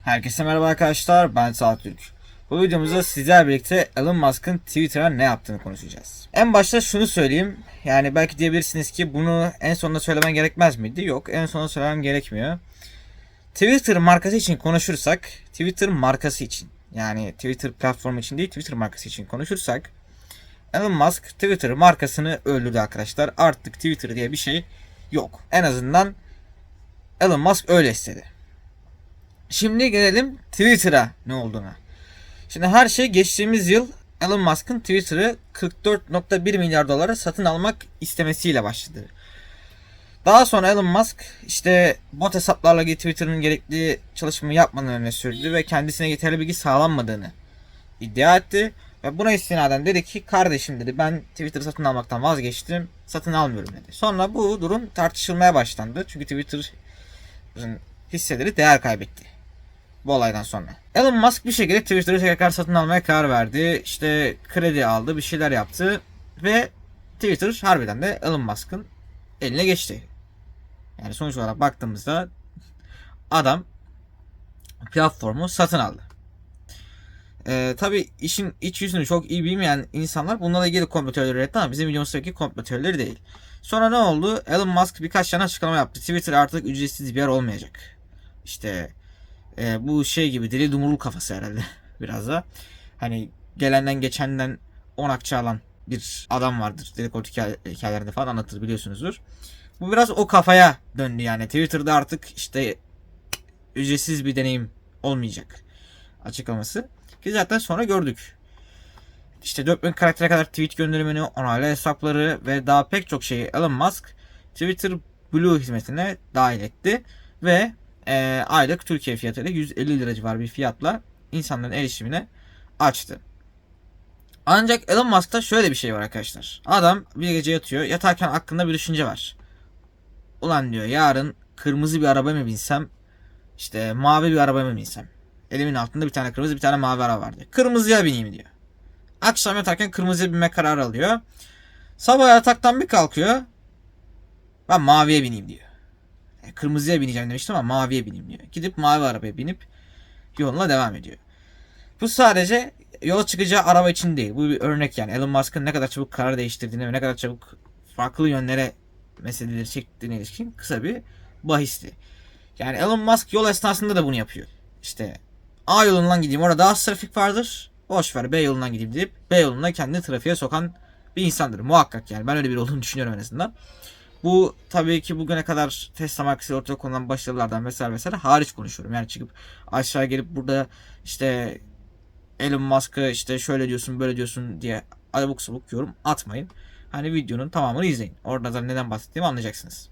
Herkese merhaba arkadaşlar ben Saat Türk. Bu videomuzda sizlerle birlikte Elon Musk'ın Twitter'a ne yaptığını konuşacağız. En başta şunu söyleyeyim. Yani belki diyebilirsiniz ki bunu en sonunda söylemen gerekmez miydi? Yok en sonunda söylemem gerekmiyor. Twitter markası için konuşursak, Twitter markası için yani Twitter platformu için değil Twitter markası için konuşursak Elon Musk Twitter markasını öldürdü arkadaşlar. Artık Twitter diye bir şey yok. En azından Elon Musk öyle istedi. Şimdi gelelim Twitter'a ne olduğuna. Şimdi her şey geçtiğimiz yıl Elon Musk'ın Twitter'ı 44.1 milyar dolara satın almak istemesiyle başladı. Daha sonra Elon Musk işte bot hesaplarla Twitter'ın gerekli çalışmayı yapmadığını öne sürdü ve kendisine yeterli bilgi sağlanmadığını iddia etti. Ve buna istinaden dedi ki kardeşim dedi ben Twitter satın almaktan vazgeçtim satın almıyorum dedi. Sonra bu durum tartışılmaya başlandı. Çünkü Twitter'ın hisseleri değer kaybetti bu olaydan sonra. Elon Musk bir şekilde Twitter'ı tekrar satın almaya karar verdi. İşte kredi aldı, bir şeyler yaptı ve Twitter harbiden de Elon Musk'ın eline geçti. Yani sonuç olarak baktığımızda adam platformu satın aldı. Ee, Tabi işin iç yüzünü çok iyi bilmeyen insanlar bunlarla ilgili komplo teorileri üretti ama bizim videomuzdaki komplo teorileri değil. Sonra ne oldu? Elon Musk birkaç tane açıklama yaptı. Twitter artık ücretsiz bir yer olmayacak. İşte e, bu şey gibi deli dumurul kafası herhalde biraz da. Hani gelenden geçenden 10 akçe alan bir adam vardır. Dedikodu hikaye- hikayelerinde falan anlatır biliyorsunuzdur. Bu biraz o kafaya döndü yani. Twitter'da artık işte ücretsiz bir deneyim olmayacak açıklaması. Ki zaten sonra gördük. İşte 4000 karaktere kadar tweet gönderimini, onaylı hesapları ve daha pek çok şeyi Elon Musk Twitter Blue hizmetine dahil etti. Ve e, aylık Türkiye fiyatıyla 150 lira civarı bir fiyatla insanların erişimine açtı. Ancak Elon Musk'ta şöyle bir şey var arkadaşlar. Adam bir gece yatıyor. Yatarken aklında bir düşünce var. Ulan diyor yarın kırmızı bir araba mı binsem işte mavi bir araba mı binsem. Elimin altında bir tane kırmızı bir tane mavi araba vardı. Kırmızıya bineyim diyor. Akşam yatarken kırmızıya binme kararı alıyor. Sabah yataktan bir kalkıyor. Ben maviye bineyim diyor. E, Kırmızıya bineceğim demiştim ama maviye bineyim diyor. Gidip mavi arabaya binip yoluna devam ediyor. Bu sadece yola çıkacağı araba için değil. Bu bir örnek yani. Elon Musk'ın ne kadar çabuk karar değiştirdiğine ve ne kadar çabuk farklı yönlere meseleleri çektiğine ilişkin kısa bir bahisti. Yani Elon Musk yol esnasında da bunu yapıyor. İşte A yolundan gideyim orada az trafik vardır. Boş ver B yolundan gideyim deyip B yoluna kendini trafiğe sokan bir insandır. Muhakkak yani ben öyle bir olduğunu düşünüyorum en azından. Bu tabii ki bugüne kadar Tesla markası ortaya konulan başarılardan vesaire vesaire hariç konuşuyorum. Yani çıkıp aşağı gelip burada işte Elon Musk'ı işte şöyle diyorsun böyle diyorsun diye abuk sabuk yorum atmayın. Hani videonun tamamını izleyin. Orada da neden bahsettiğimi anlayacaksınız.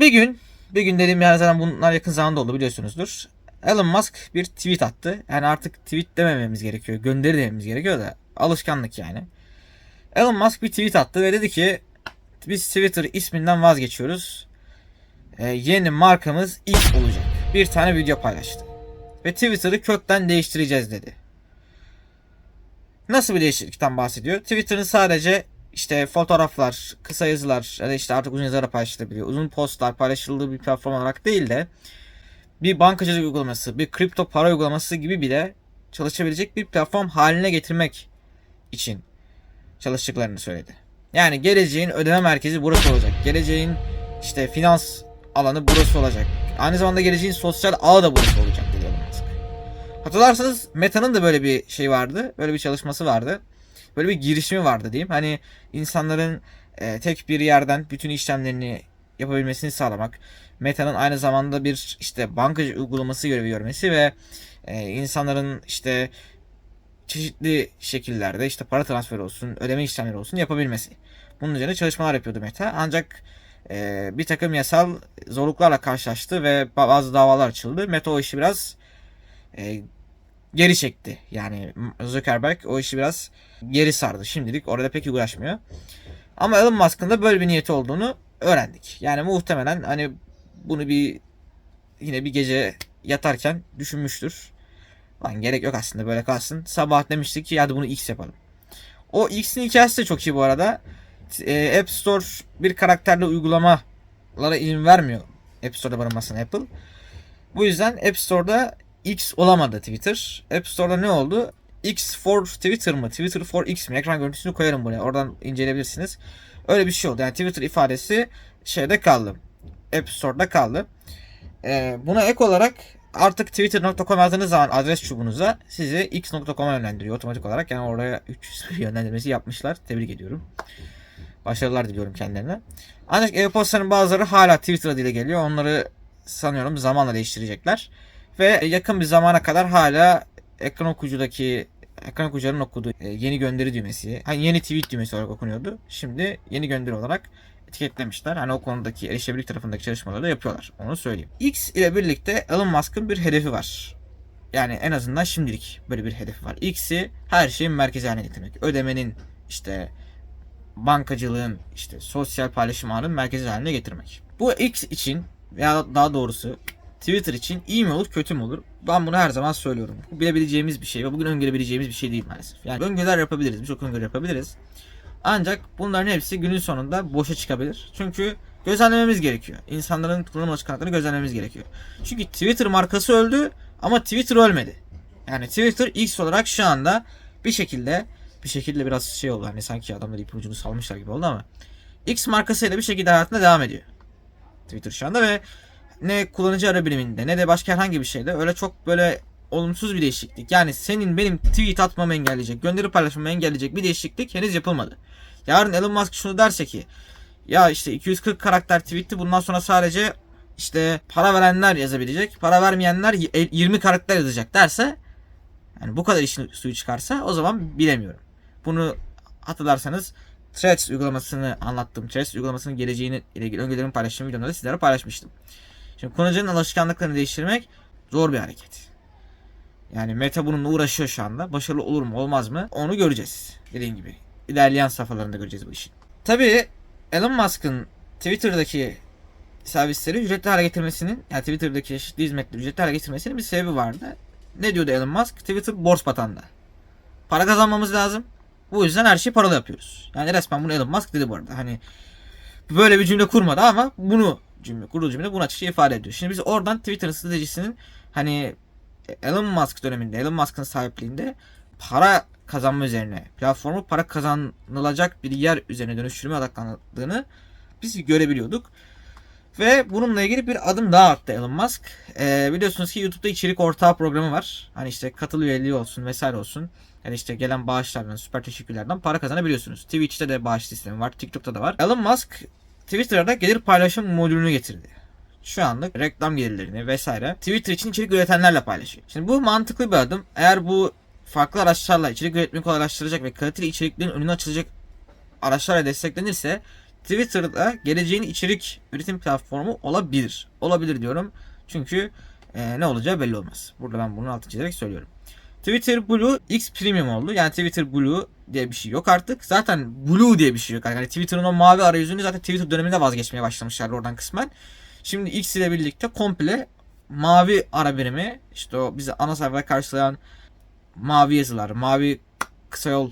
Bir gün, bir gün dediğim yani zaten bunlar yakın zamanda oldu biliyorsunuzdur. Elon Musk bir tweet attı. Yani artık tweet demememiz gerekiyor. Gönderi dememiz gerekiyor da alışkanlık yani. Elon Musk bir tweet attı ve dedi ki biz Twitter isminden vazgeçiyoruz. Ee, yeni markamız X olacak. Bir tane video paylaştı. Ve Twitter'ı kökten değiştireceğiz dedi. Nasıl bir değişiklikten bahsediyor? Twitter'ın sadece işte fotoğraflar, kısa yazılar ya işte artık uzun yazılar paylaşılabiliyor. Uzun postlar paylaşıldığı bir platform olarak değil de bir bankacılık uygulaması, bir kripto para uygulaması gibi bile çalışabilecek bir platform haline getirmek için çalıştıklarını söyledi. Yani geleceğin ödeme merkezi burası olacak. Geleceğin işte finans alanı burası olacak. Aynı zamanda geleceğin sosyal ağı da burası olacak dedi Elon Musk. Hatırlarsanız Meta'nın da böyle bir şey vardı. Böyle bir çalışması vardı. Böyle bir girişimi vardı diyeyim. Hani insanların e, tek bir yerden bütün işlemlerini yapabilmesini sağlamak. Meta'nın aynı zamanda bir işte bankacı uygulaması görevi görmesi ve e, insanların işte çeşitli şekillerde işte para transferi olsun, ödeme işlemleri olsun yapabilmesi. Bunun üzerine çalışmalar yapıyordu Meta. Ancak e, bir takım yasal zorluklarla karşılaştı ve bazı davalar açıldı. Meta o işi biraz e, geri çekti. Yani Zuckerberg o işi biraz geri sardı. Şimdilik orada pek uğraşmıyor. Ama Elon Musk'ın da böyle bir niyeti olduğunu öğrendik. Yani muhtemelen hani bunu bir yine bir gece yatarken düşünmüştür. Lan gerek yok aslında böyle kalsın. Sabah demiştik ki hadi bunu X yapalım. O X'in hikayesi de çok iyi bu arada. E, App Store bir karakterli uygulamalara izin vermiyor. App Store'da barınmasına Apple. Bu yüzden App Store'da X olamadı Twitter. App Store'da ne oldu? X for Twitter mı? Twitter for X mi? Ekran görüntüsünü koyarım buraya. Oradan inceleyebilirsiniz. Öyle bir şey oldu. Yani Twitter ifadesi şeyde kaldı. App Store'da kaldı. Ee, buna ek olarak artık twitter.com yazdığınız zaman adres çubuğunuza sizi x.com'a yönlendiriyor otomatik olarak. Yani oraya 300 bir yönlendirmesi yapmışlar. Tebrik ediyorum. Başarılar diliyorum kendilerine. Ancak e-postanın bazıları hala Twitter adıyla geliyor. Onları sanıyorum zamanla değiştirecekler. Ve yakın bir zamana kadar hala ekran okuyucudaki ekran okuyucuların okuduğu e, yeni gönderi düğmesi, hani yeni tweet düğmesi olarak okunuyordu. Şimdi yeni gönderi olarak etiketlemişler. Hani o konudaki erişebilirlik tarafındaki çalışmaları da yapıyorlar. Onu söyleyeyim. X ile birlikte Elon Musk'ın bir hedefi var. Yani en azından şimdilik böyle bir hedefi var. X'i her şeyin merkezi haline getirmek. Ödemenin işte bankacılığın işte sosyal paylaşım ağının merkezi haline getirmek. Bu X için veya daha doğrusu Twitter için iyi mi olur kötü mü olur? Ben bunu her zaman söylüyorum. Bu bilebileceğimiz bir şey ve bugün öngörebileceğimiz bir şey değil maalesef. Yani öngörüler yapabiliriz. Birçok öngörü yapabiliriz. Ancak bunların hepsi günün sonunda boşa çıkabilir. Çünkü gözlemlememiz gerekiyor. İnsanların kullanım alışkanlıklarını gözlemlememiz gerekiyor. Çünkü Twitter markası öldü ama Twitter ölmedi. Yani Twitter X olarak şu anda bir şekilde bir şekilde biraz şey oldu hani sanki adamlar ipin ucunu salmışlar gibi oldu ama X markasıyla bir şekilde hayatına devam ediyor. Twitter şu anda ve ne kullanıcı ara biriminde ne de başka herhangi bir şeyde öyle çok böyle olumsuz bir değişiklik. Yani senin benim tweet atmamı engelleyecek, gönderi paylaşmamı engelleyecek bir değişiklik henüz yapılmadı. Yarın Elon Musk şunu derse ki ya işte 240 karakter tweetti bundan sonra sadece işte para verenler yazabilecek, para vermeyenler 20 karakter yazacak derse yani bu kadar işin suyu çıkarsa o zaman bilemiyorum. Bunu hatırlarsanız Threads uygulamasını anlattım. Threads uygulamasının geleceğini ile ilgili öngörülerimi paylaştığım videomda da sizlere paylaşmıştım. Şimdi kullanıcının alışkanlıklarını değiştirmek zor bir hareket. Yani Meta bununla uğraşıyor şu anda. Başarılı olur mu olmaz mı onu göreceğiz. Dediğim gibi. İlerleyen safhalarında göreceğiz bu işi. Tabii Elon Musk'ın Twitter'daki servisleri ücretli hale getirmesinin yani Twitter'daki çeşitli hizmetleri ücretli hale getirmesinin bir sebebi vardı. Ne diyordu Elon Musk? Twitter borç batanda. Para kazanmamız lazım. Bu yüzden her şeyi paralı yapıyoruz. Yani resmen bunu Elon Musk dedi bu arada. Hani böyle bir cümle kurmadı ama bunu cümle kurduğu cümle bunu açıkça ifade ediyor. Şimdi biz oradan Twitter'ın stratejisinin hani Elon Musk döneminde, Elon Musk'ın sahipliğinde para kazanma üzerine, platformu para kazanılacak bir yer üzerine dönüştürmeye odaklandığını biz görebiliyorduk. Ve bununla ilgili bir adım daha attı Elon Musk. Ee, biliyorsunuz ki YouTube'da içerik ortağı programı var. Hani işte katıl üyeliği olsun vesaire olsun. Yani işte gelen bağışlardan, süper teşekkürlerden para kazanabiliyorsunuz. Twitch'te de bağış sistemi var, TikTok'ta da var. Elon Musk Twitter'da gelir paylaşım modülünü getirdi. Şu anlık reklam gelirlerini vesaire Twitter için içerik üretenlerle paylaşıyor. Şimdi bu mantıklı bir adım. Eğer bu farklı araçlarla içerik üretmeyi kolaylaştıracak ve kaliteli içeriklerin önüne açılacak araçlarla desteklenirse Twitter'da geleceğin içerik üretim platformu olabilir. Olabilir diyorum. Çünkü e, ne olacağı belli olmaz. Burada ben bunu altı çizerek söylüyorum. Twitter Blue X Premium oldu. Yani Twitter Blue diye bir şey yok artık. Zaten Blue diye bir şey yok. Yani Twitter'ın o mavi arayüzünü zaten Twitter döneminde vazgeçmeye başlamışlar oradan kısmen. Şimdi X ile birlikte komple mavi ara birimi işte o bize ana sayfada karşılayan mavi yazılar, mavi kısa yol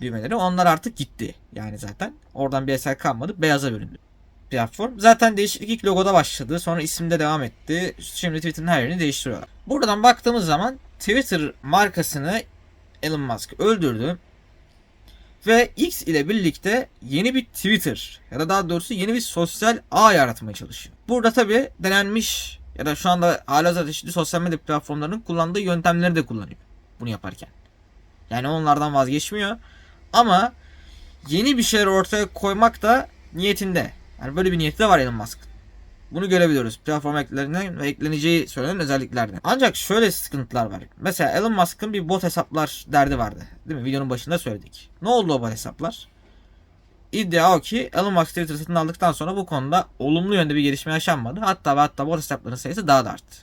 düğmeleri onlar artık gitti. Yani zaten oradan bir eser kalmadı. Beyaza büründü platform. Zaten değişiklik ilk logoda başladı. Sonra isimde devam etti. Şimdi Twitter'ın her yerini değiştiriyorlar. Buradan baktığımız zaman Twitter markasını Elon Musk öldürdü. Ve X ile birlikte yeni bir Twitter ya da daha doğrusu yeni bir sosyal ağ yaratmaya çalışıyor. Burada tabi denenmiş ya da şu anda hala çeşitli sosyal medya platformlarının kullandığı yöntemleri de kullanıyor bunu yaparken. Yani onlardan vazgeçmiyor. Ama yeni bir şeyler ortaya koymak da niyetinde. Yani böyle bir niyeti de var Elon Musk'ın. Bunu görebiliyoruz. Platform eklerinden ve ekleneceği söylenen özelliklerden. Ancak şöyle sıkıntılar var. Mesela Elon Musk'ın bir bot hesaplar derdi vardı. Değil mi? Videonun başında söyledik. Ne oldu o bot hesaplar? İddia o ki Elon Musk Twitter satın aldıktan sonra bu konuda olumlu yönde bir gelişme yaşanmadı. Hatta ve hatta bot hesapların sayısı daha da arttı.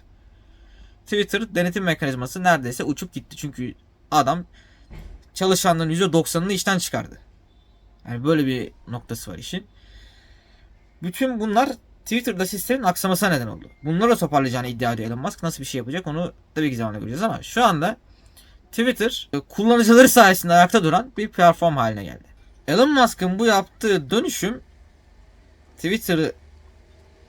Twitter denetim mekanizması neredeyse uçup gitti. Çünkü adam çalışanların %90'ını işten çıkardı. Yani böyle bir noktası var işin. Bütün bunlar Twitter'da sistemin aksamasına neden oldu. Bunları toparlayacağını iddia ediyor Elon Musk. Nasıl bir şey yapacak onu tabii ki zamanla göreceğiz ama şu anda Twitter kullanıcıları sayesinde ayakta duran bir platform haline geldi. Elon Musk'ın bu yaptığı dönüşüm Twitter'ı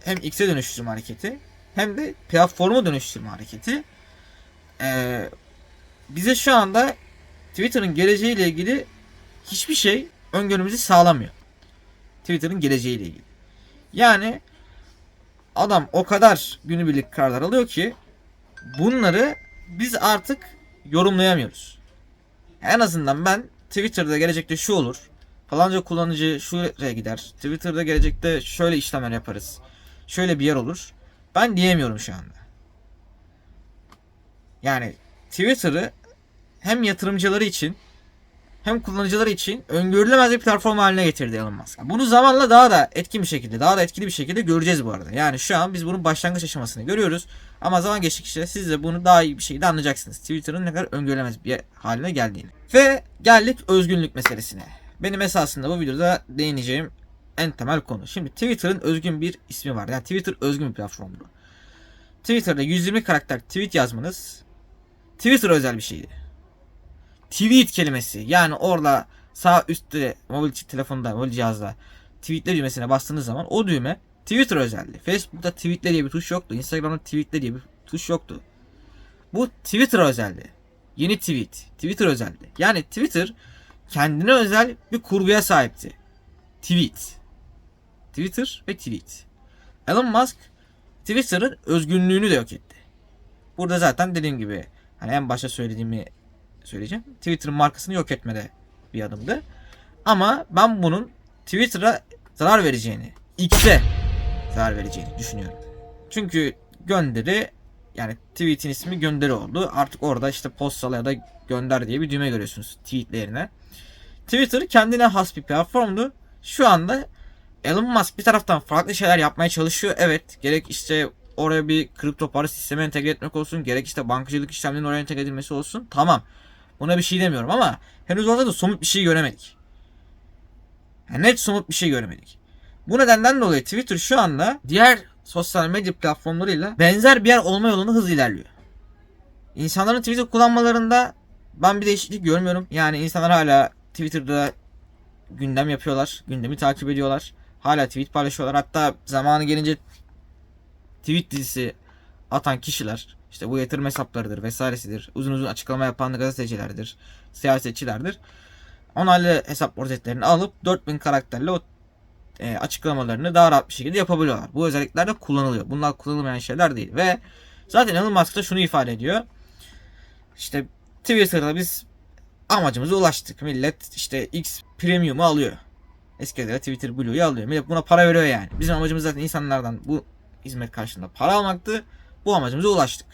hem X'e dönüştürme hareketi hem de platformu dönüştürme hareketi ee, bize şu anda Twitter'ın geleceğiyle ilgili hiçbir şey öngörümüzü sağlamıyor. Twitter'ın geleceğiyle ilgili. Yani adam o kadar günübirlik kararlar alıyor ki bunları biz artık yorumlayamıyoruz. En azından ben Twitter'da gelecekte şu olur. Falanca kullanıcı şuraya gider. Twitter'da gelecekte şöyle işlemler yaparız. Şöyle bir yer olur. Ben diyemiyorum şu anda. Yani Twitter'ı hem yatırımcıları için hem kullanıcıları için öngörülemez bir platform haline getirdi Elon Musk. Bunu zamanla daha da etkin bir şekilde, daha da etkili bir şekilde göreceğiz bu arada. Yani şu an biz bunun başlangıç aşamasını görüyoruz. Ama zaman geçtikçe siz de bunu daha iyi bir şekilde anlayacaksınız. Twitter'ın ne kadar öngörülemez bir haline geldiğini. Ve geldik özgünlük meselesine. Benim esasında bu videoda değineceğim en temel konu. Şimdi Twitter'ın özgün bir ismi var. Yani Twitter özgün bir platformdu. Twitter'da 120 karakter tweet yazmanız Twitter özel bir şeydi. Tweet kelimesi yani orada sağ üstte mobil telefonda, mobil cihazda tweetle düğmesine bastığınız zaman o düğme Twitter özeldi. Facebook'ta tweetle diye bir tuş yoktu. Instagram'da tweetle diye bir tuş yoktu. Bu Twitter özeldi. Yeni tweet. Twitter özeldi. Yani Twitter kendine özel bir kurguya sahipti. Tweet. Twitter ve tweet. Elon Musk Twitter'ın özgünlüğünü de yok etti. Burada zaten dediğim gibi hani en başta söylediğimi söyleyeceğim. Twitter'ın markasını yok etmede bir adımdı. Ama ben bunun Twitter'a zarar vereceğini, X'e zarar vereceğini düşünüyorum. Çünkü gönderi yani tweet'in ismi gönderi oldu. Artık orada işte postal ya da gönder diye bir düğme görüyorsunuz tweetlerine. Twitter kendine has bir platformdu. Şu anda Elon Musk bir taraftan farklı şeyler yapmaya çalışıyor. Evet gerek işte oraya bir kripto para sistemi entegre etmek olsun. Gerek işte bankacılık işlemlerinin oraya entegre edilmesi olsun. Tamam. Buna bir şey demiyorum ama henüz orada da somut bir şey göremedik. Yani net somut bir şey göremedik. Bu nedenden dolayı Twitter şu anda diğer sosyal medya platformlarıyla benzer bir yer olma yolunda hızlı ilerliyor. İnsanların Twitter kullanmalarında ben bir değişiklik görmüyorum. Yani insanlar hala Twitter'da gündem yapıyorlar. Gündemi takip ediyorlar. Hala tweet paylaşıyorlar. Hatta zamanı gelince tweet dizisi atan kişiler işte bu yatırım hesaplarıdır vesairesidir. Uzun uzun açıklama yapan gazetecilerdir. Siyasetçilerdir. Onlarla hesap rozetlerini alıp 4000 karakterle o e, açıklamalarını daha rahat bir şekilde yapabiliyorlar. Bu özellikler de kullanılıyor. Bunlar kullanılmayan şeyler değil. Ve zaten Elon Musk da şunu ifade ediyor. İşte Twitter'da biz amacımıza ulaştık. Millet işte X Premium'u alıyor. Eskiden Twitter Blue'yu alıyor. Millet buna para veriyor yani. Bizim amacımız zaten insanlardan bu hizmet karşılığında para almaktı. Bu amacımıza ulaştık.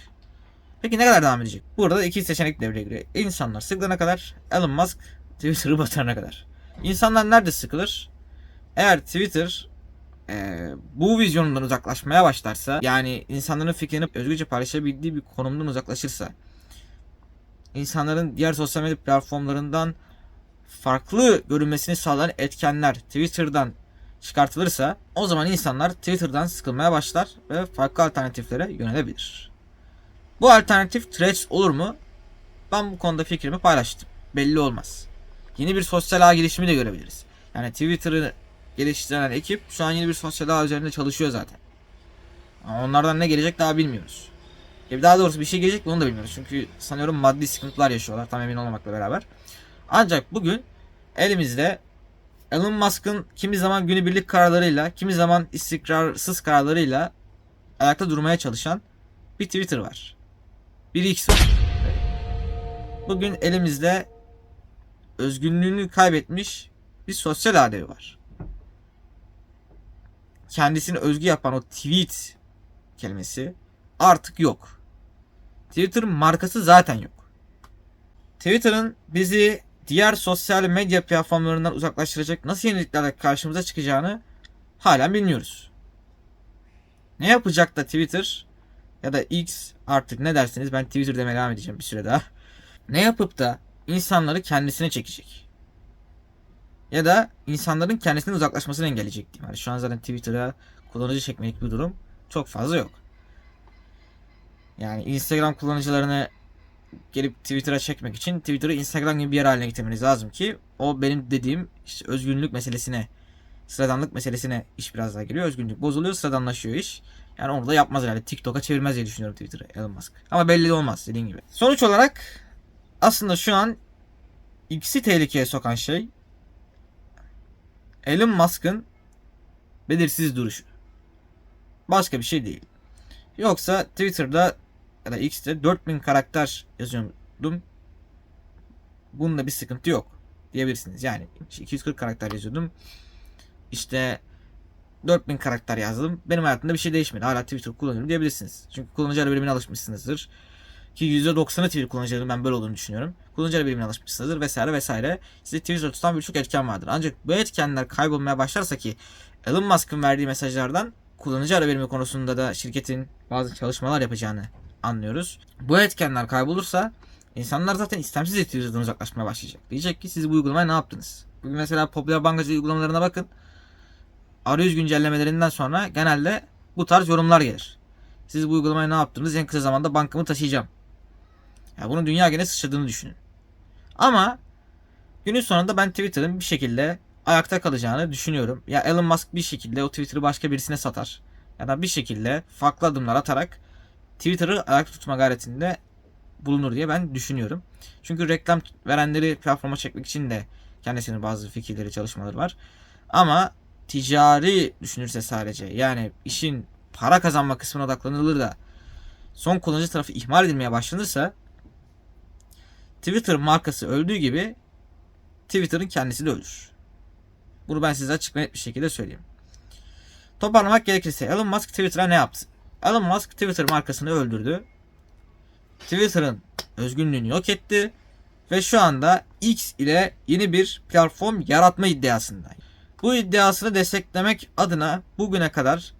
Peki ne kadar devam edecek? Burada iki seçenek devreye giriyor. İnsanlar sıkılana kadar, Elon Musk Twitter'ı batırana kadar. İnsanlar nerede sıkılır? Eğer Twitter e, bu vizyonundan uzaklaşmaya başlarsa, yani insanların fikrini özgürce paylaşabildiği bir konumdan uzaklaşırsa, insanların diğer sosyal medya platformlarından farklı görünmesini sağlayan etkenler Twitter'dan çıkartılırsa o zaman insanlar Twitter'dan sıkılmaya başlar ve farklı alternatiflere yönelebilir. Bu alternatif Threads olur mu? Ben bu konuda fikrimi paylaştım. Belli olmaz. Yeni bir sosyal ağ girişimi de görebiliriz. Yani Twitter'ı geliştiren ekip şu an yeni bir sosyal ağ üzerinde çalışıyor zaten. Ama onlardan ne gelecek daha bilmiyoruz. Ya daha doğrusu bir şey gelecek mi onu da bilmiyoruz. Çünkü sanıyorum maddi sıkıntılar yaşıyorlar tam emin olmamakla beraber. Ancak bugün elimizde Elon Musk'ın kimi zaman günübirlik kararlarıyla, kimi zaman istikrarsız kararlarıyla ayakta durmaya çalışan bir Twitter var. Bir X var. Bugün elimizde özgünlüğünü kaybetmiş bir sosyal adevi var. Kendisini özgü yapan o tweet kelimesi artık yok. Twitter'ın markası zaten yok. Twitter'ın bizi diğer sosyal medya platformlarından uzaklaştıracak nasıl yeniliklerle karşımıza çıkacağını hala bilmiyoruz. Ne yapacak da Twitter ya da X artık ne dersiniz ben Twitter demeye devam edeceğim bir süre daha. Ne yapıp da insanları kendisine çekecek. Ya da insanların kendisinden uzaklaşmasını engelleyecek diyeyim. Yani şu an zaten Twitter'a kullanıcı çekmelik bir durum çok fazla yok. Yani Instagram kullanıcılarını gelip Twitter'a çekmek için Twitter'ı Instagram gibi bir yer haline getirmeniz lazım ki o benim dediğim işte özgünlük meselesine sıradanlık meselesine iş biraz daha giriyor. Özgünlük bozuluyor sıradanlaşıyor iş. Yani onu da yapmaz herhalde. TikTok'a çevirmez diye düşünüyorum Twitter'ı Elon Musk. Ama belli de olmaz dediğin gibi. Sonuç olarak aslında şu an ikisi tehlikeye sokan şey Elon Musk'ın belirsiz duruşu. Başka bir şey değil. Yoksa Twitter'da ya da X'te 4000 karakter yazıyordum. Bunda bir sıkıntı yok diyebilirsiniz. Yani 240 karakter yazıyordum. İşte 4000 karakter yazdım. Benim hayatımda bir şey değişmedi. Hala Twitter kullanıyorum diyebilirsiniz. Çünkü kullanıcı birimine alışmışsınızdır. Ki %90'ı Twitter kullanıcılarının ben böyle olduğunu düşünüyorum. Kullanıcı birimine alışmışsınızdır vesaire vesaire. Size Twitter'da tutan birçok etken vardır. Ancak bu etkenler kaybolmaya başlarsa ki Elon Musk'ın verdiği mesajlardan kullanıcı ara birimi konusunda da şirketin bazı çalışmalar yapacağını anlıyoruz. Bu etkenler kaybolursa insanlar zaten istemsiz Twitter'dan uzaklaşmaya başlayacak. Diyecek ki siz bu uygulamaya ne yaptınız? Bugün mesela popüler bankacı uygulamalarına bakın. Arayüz güncellemelerinden sonra genelde bu tarz yorumlar gelir. Siz bu uygulamaya ne yaptınız? En kısa zamanda bankamı taşıyacağım. Ya bunun dünya gene sıçradığını düşünün. Ama günün sonunda ben Twitter'ın bir şekilde ayakta kalacağını düşünüyorum. Ya Elon Musk bir şekilde o Twitter'ı başka birisine satar. Ya da bir şekilde farklı adımlar atarak Twitter'ı ayakta tutma gayretinde bulunur diye ben düşünüyorum. Çünkü reklam verenleri platforma çekmek için de kendisinin bazı fikirleri, çalışmaları var. Ama ticari düşünürse sadece yani işin para kazanma kısmına odaklanılır da son kullanıcı tarafı ihmal edilmeye başlanırsa Twitter markası öldüğü gibi Twitter'ın kendisi de ölür. Bunu ben size açık net bir şekilde söyleyeyim. Toparlamak gerekirse Elon Musk Twitter'a ne yaptı? Elon Musk Twitter markasını öldürdü. Twitter'ın özgünlüğünü yok etti ve şu anda X ile yeni bir platform yaratma iddiasında. Bu iddiasını desteklemek adına bugüne kadar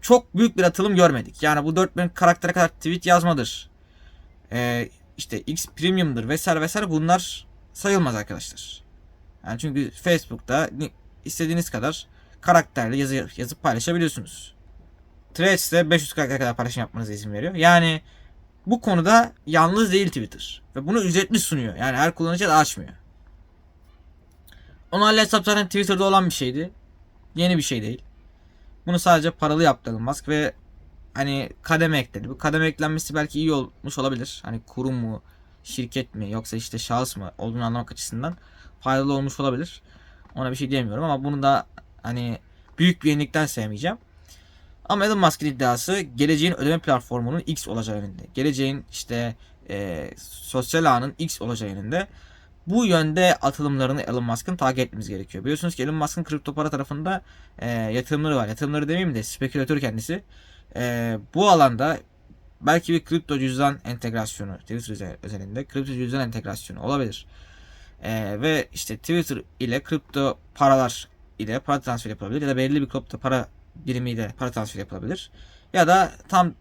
çok büyük bir atılım görmedik. Yani bu 4000 karaktere kadar tweet yazmadır. Ee, işte X Premium'dır vesaire vesaire bunlar sayılmaz arkadaşlar. Yani çünkü Facebook'ta istediğiniz kadar karakterli yazı yazıp paylaşabiliyorsunuz. Threads'te 500 karakter kadar paylaşım yapmanıza izin veriyor. Yani bu konuda yalnız değil Twitter. Ve bunu ücretli sunuyor. Yani her kullanıcı da açmıyor. Onaylı hesap zaten Twitter'da olan bir şeydi. Yeni bir şey değil. Bunu sadece paralı yaptı Elon Musk ve hani kademe ekledi. Bu kademe eklenmesi belki iyi olmuş olabilir. Hani kurum mu, şirket mi yoksa işte şahıs mı olduğunu anlamak açısından faydalı olmuş olabilir. Ona bir şey diyemiyorum ama bunu da hani büyük bir yenilikten sevmeyeceğim. Ama Elon Musk'ın iddiası geleceğin ödeme platformunun X olacağı yönünde. Geleceğin işte e, sosyal ağının X olacağı yönünde. Bu yönde atılımlarını Elon Musk'ın takip etmemiz gerekiyor. Biliyorsunuz ki Elon Musk'ın kripto para tarafında e, yatırımları var. Yatırımları demeyeyim de spekülatör kendisi. E, bu alanda belki bir kripto cüzdan entegrasyonu Twitter özelinde kripto cüzdan entegrasyonu olabilir. E, ve işte Twitter ile kripto paralar ile para transfer yapılabilir ya da belirli bir kripto para birimiyle para transfer yapılabilir. Ya da tam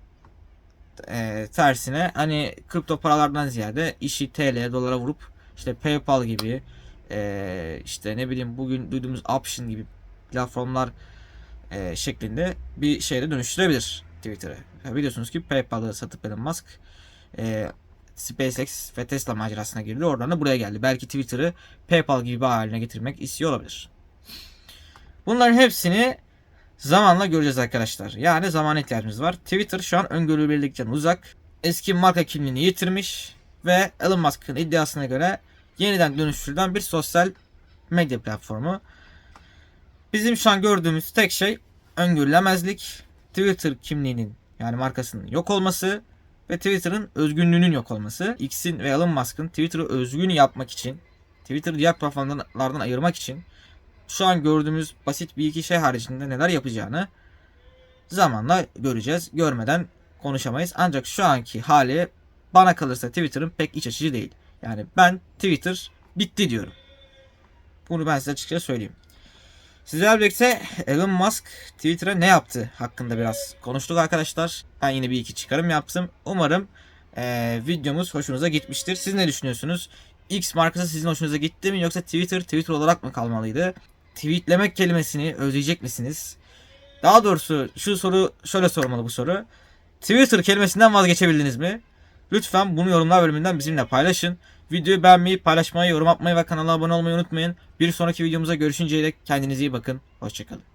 e, tersine hani kripto paralardan ziyade işi TL dolara vurup işte PayPal gibi e, işte ne bileyim bugün duyduğumuz Option gibi platformlar e, şeklinde bir şeyde dönüştürebilir Twitter'ı. Biliyorsunuz ki PayPal'ı satıp Elon Musk e, SpaceX ve Tesla macerasına girdi. Oradan da buraya geldi. Belki Twitter'ı PayPal gibi bir haline getirmek istiyor olabilir. Bunların hepsini zamanla göreceğiz arkadaşlar. Yani zamana ihtiyacımız var. Twitter şu an öngörülebilirlikten uzak. Eski marka kimliğini yitirmiş ve Elon Musk'ın iddiasına göre yeniden dönüştürülen bir sosyal medya platformu. Bizim şu an gördüğümüz tek şey öngörülemezlik, Twitter kimliğinin yani markasının yok olması ve Twitter'ın özgünlüğünün yok olması. X'in ve Elon Musk'ın Twitter'ı özgün yapmak için, Twitter'ı diğer platformlardan ayırmak için şu an gördüğümüz basit bir iki şey haricinde neler yapacağını zamanla göreceğiz. Görmeden konuşamayız. Ancak şu anki hali bana kalırsa Twitter'ın pek iç açıcı değil. Yani ben Twitter bitti diyorum. Bunu ben size açıkça söyleyeyim. Sizlerle birlikte Elon Musk Twitter'a ne yaptı hakkında biraz konuştuk arkadaşlar. Ben yine bir iki çıkarım yaptım. Umarım e, videomuz hoşunuza gitmiştir. Siz ne düşünüyorsunuz? X markası sizin hoşunuza gitti mi yoksa Twitter Twitter olarak mı kalmalıydı? Tweetlemek kelimesini özleyecek misiniz? Daha doğrusu şu soru şöyle sormalı bu soru. Twitter kelimesinden vazgeçebildiniz mi? Lütfen bunu yorumlar bölümünden bizimle paylaşın. Videoyu beğenmeyi, paylaşmayı, yorum atmayı ve kanala abone olmayı unutmayın. Bir sonraki videomuza görüşünceye dek kendinize iyi bakın. Hoşçakalın.